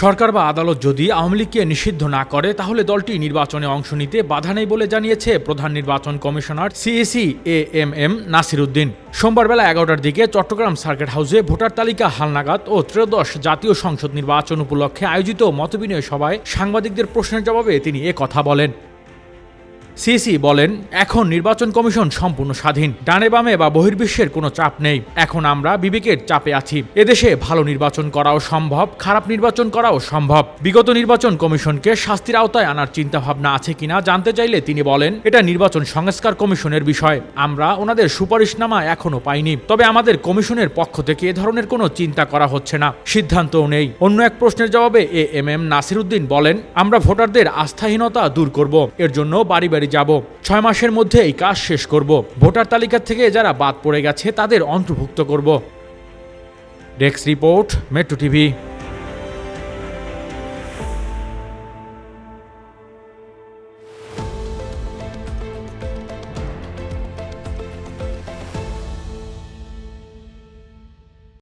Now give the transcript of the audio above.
সরকার বা আদালত যদি আওয়ামী লীগকে নিষিদ্ধ না করে, তাহলে দলটি নির্বাচনে অংশ নিতে বাধা নেই বলে জানিয়েছে প্রধান নির্বাচন commissioner CEC A M M Nasir Uddin. সোমবার বেলা এগারোটার দিকে চট্টগ্রাম সার্কিট হাউসে ভোটার তালিকা, হালনাগাদ ও ত্রয়োদশ জাতীয় সংসদ নির্বাচন উপলক্ষে আয়োজিত মতবিনিময় সভায় সাংবাদিকদের প্রশ্নের জবাবে তিনি এ কথা বলেন। সিসি বলেন, এখন নির্বাচন কমিশন সম্পূর্ণ স্বাধীন। ডানে বামে বা বহির্বিশ্বের কোনো চাপ নেই। এখন আমরা বিবেকের চাপে আছি। এদেশে ভালো নির্বাচন করাও সম্ভব, খারাপ নির্বাচন করাও সম্ভব। বিগত নির্বাচন কমিশনকে শাস্তির আওতায় আনার চিন্তা ভাবনা আছে কিনা জানতে চাইলে তিনি বলেন, এটা নির্বাচন সংস্কার কমিশনের বিষয়। আমরা ওনাদের সুপারিশনামা এখনও পাইনি। তবে আমাদের কমিশনের পক্ষ থেকে এ ধরনের কোনো চিন্তা করা হচ্ছে না। সিদ্ধান্তও নেই। অন্য এক প্রশ্নের জবাবে এ এম এম নাসিরুদ্দিন বলেন, আমরা ভোটারদের আস্থাহীনতা দূর করব। এর জন্য বাড়ি বাড়ি যাব। ছয় মাসের মধ্যে এই কাজ শেষ করব। ভোটার তালিকা থেকে যারা বাদ পড়ে গেছে, তাদের অন্তর্ভুক্ত করব। Desk report, metro TV.